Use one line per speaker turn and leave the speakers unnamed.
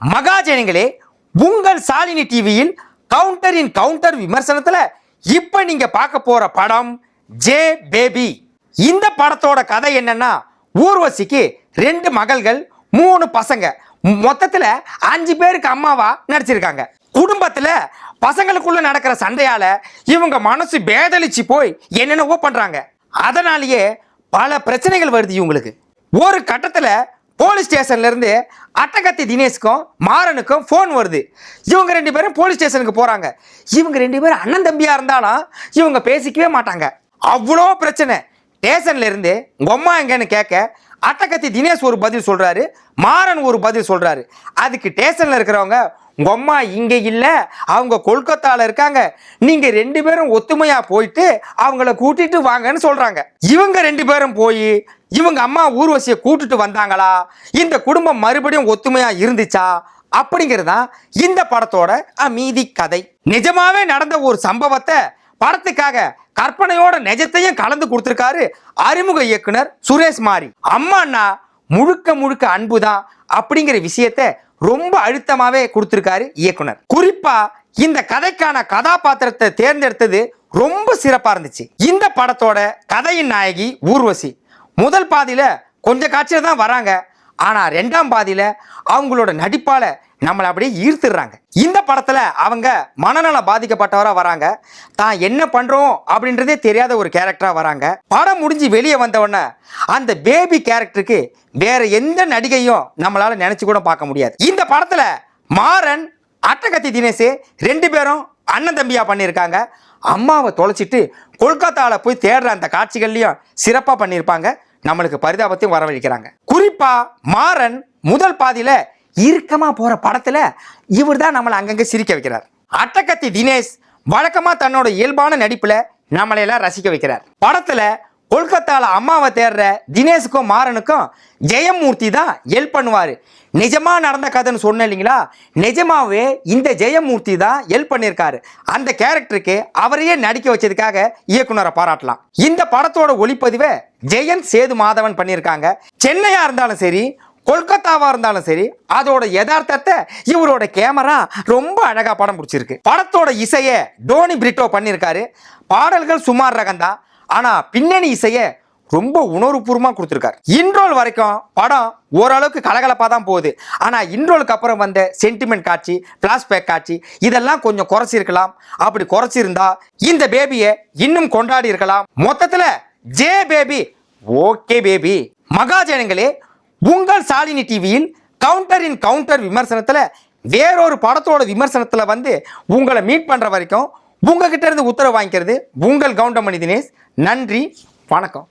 மகாஜனங்களே உங்கள் சாலினி டிவியில் கவுண்டரின் கவுண்டர் விமர்சனத்தில் இப்போ நீங்கள் பார்க்க போகிற படம் ஜே பேபி. இந்த படத்தோட கதை என்னன்னா ஊர்வசிக்கு ரெண்டு மகள்கள் மூணு பசங்க. மொத்தத்தில் அஞ்சு பேருக்கு அம்மாவா நடிச்சிருக்காங்க. குடும்பத்தில் பசங்களுக்குள்ள நடக்கிற சண்டையால இவங்க மனசு பேதளிச்சு போய் என்னென்னவோ பண்ணுறாங்க அதனாலேயே பல பிரச்சனைகள் வருது இவங்களுக்கு. ஒரு கட்டத்தில் போலீஸ் ஸ்டேஷன்லேருந்து அட்டகத்தி தினேஷ்க்கும் மாறனுக்கும் ஃபோன் வருது. இவங்க ரெண்டு பேரும் போலீஸ் ஸ்டேஷனுக்கு போகிறாங்க இவங்க ரெண்டு பேரும் அண்ணன் தம்பியாக இருந்தாலும் இவங்க பேசிக்கவே மாட்டாங்க. அவ்வளோ பிரச்சனை. ஸ்டேஷன்லேருந்து இருந்து அம்மா எங்கன்னு கேட்க அட்டகத்தி தினேஷ் ஒரு பதில் சொல்கிறாரு மாறன் ஒரு பதில் சொல்கிறாரு அதுக்கு ஸ்டேஷனில் இருக்கிறவங்க பொம்மா அம்மா இல்லை அவங்க கொல்கத்தால இருக்காங்க. நீங்கள் ரெண்டு பேரும் ஒத்துமையாக போயிட்டு அவங்கள கூட்டிகிட்டு வாங்கன்னு சொல்கிறாங்க இவங்க ரெண்டு பேரும் போய் இவங்க அம்மா ஊர்வசியை கூட்டுட்டு வந்தாங்களா? இந்த குடும்பம் மறுபடியும் ஒத்துமையா இருந்துச்சா? அப்படிங்கிறதான் இந்த படத்தோட அமீதி கதை. நிஜமாவே நடந்த ஒரு சம்பவத்தை படத்துக்காக கற்பனையோட நிஜத்தையும் கலந்து கொடுத்துருக்காரு அறிமுக இயக்குனர் சுரேஷ் மாரி அம்மாண்ணா முழுக்க முழுக்க அன்பு தான் அப்படிங்கிற விஷயத்த ரொம்ப அழுத்தமாவே கொடுத்துருக்காரு இயக்குனர். குறிப்பா இந்த கதைக்கான கதாபாத்திரத்தை தேர்ந்தெடுத்தது ரொம்ப சிறப்பா இருந்துச்சு. இந்த படத்தோட கதையின் நாயகி ஊர்வசி. முதல் பாதியில் கொஞ்சம் காட்சியில் தான் வராங்க. ஆனால் ரெண்டாம் பாதியில் அவங்களோட நடிப்பால் நம்மளை அப்படியே ஈர்த்துடுறாங்க. இந்த படத்தில் அவங்க மனநலம் பாதிக்கப்பட்டவராக வராங்க. தான் என்ன பண்ணுறோம் அப்படின்றதே தெரியாத ஒரு கேரக்டராக வராங்க. படம் முடிஞ்சு வெளியே வந்தவொடனே அந்த பேபி கேரக்டருக்கு வேற எந்த நடிகையும் நம்மளால் நினச்சி கூட பார்க்க முடியாது. இந்த படத்தில் மாறன் அட்டகத்தி தினேஷ் ரெண்டு பேரும் அண்ணன் தம்பியாக பண்ணியிருக்காங்க அம்மாவை தொலைச்சிட்டு கொல்கத்தாவில் போய் தேடுற அந்த காட்சிகள்லையும் சிறப்பாக பண்ணியிருப்பாங்க நம்மளுக்கு பரிதாபத்தையும் வரவழைக்கிறாங்க. குறிப்பாக மாறன் முதல் பாதியில் இறுக்கமாக போகிற படத்தில் இவர் தான் நம்மளை அங்கங்கே சிரிக்க வைக்கிறார். அட்டகத்தி தினேஷ் வழக்கமாக தன்னோட இயல்பான நடிப்பில் நம்மளையெல்லாம் ரசிக்க வைக்கிறார். படத்தில் கொல்கத்தால அம்மாவை தேடுற தினேஷுக்கும் மாறனுக்கும் ஜெயமூர்த்தி தான் ஹெல்ப் பண்ணுவார். நிஜமாக நடந்த கதைன்னு சொன்னேன் இல்லைங்களா? நிஜமாகவே இந்த ஜெயமூர்த்தி தான் ஹெல்ப் பண்ணியிருக்காரு அந்த கேரக்டருக்கு அவரையே நடிக்க வச்சதுக்காக இயக்குனரை பாராட்டலாம். இந்த படத்தோட ஒளிப்பதிவை ஜெயன் சேது மாதவன் பண்ணியிருக்காங்க சென்னையாக இருந்தாலும் சரி கொல்கத்தாவா இருந்தாலும் சரி அதோட யதார்த்தத்தை இவரோட கேமரா ரொம்ப அழகா படம் பிடிச்சிருக்கு. படத்தோட இசையை டோனி பிரிட்டோ பண்ணியிருக்காரு பாடல்கள் சுமார் ரகம்தான். ஆனா பின்னணி இசையை ரொம்ப உணர்வுபூர்வமாக கொடுத்துருக்காரு. இன்ட்ரோல் வரைக்கும் படம் ஓரளவுக்கு கலகலப்பாக தான் போகுது. ஆனால் இன்ட்ரோலுக்கு அப்புறம் வந்த சென்டிமெண்ட் காட்சி ஃப்ளாஷ்பேக் காட்சி இதெல்லாம் கொஞ்சம் குறைச்சிருக்கலாம். அப்படி குறைச்சிருந்தா இந்த பேபியை இன்னும் கொண்டாடி இருக்கலாம். மொத்தத்தில் ஜே பேபி ஓகே பேபி மகாஜனங்களே உங்கள் சாலினி டிவியில் இன் கவுண்டர் விமர்சனத்தில் வேறொரு படத்தோட விமர்சனத்தில் வந்து உங்களை மீட் பண்ணுற வரைக்கும் உங்ககிட்ட இருந்து உத்தரவு வாங்கிக்கிறது உங்கள் கவுண்டமணி தினேஷ். நன்றி வணக்கம்.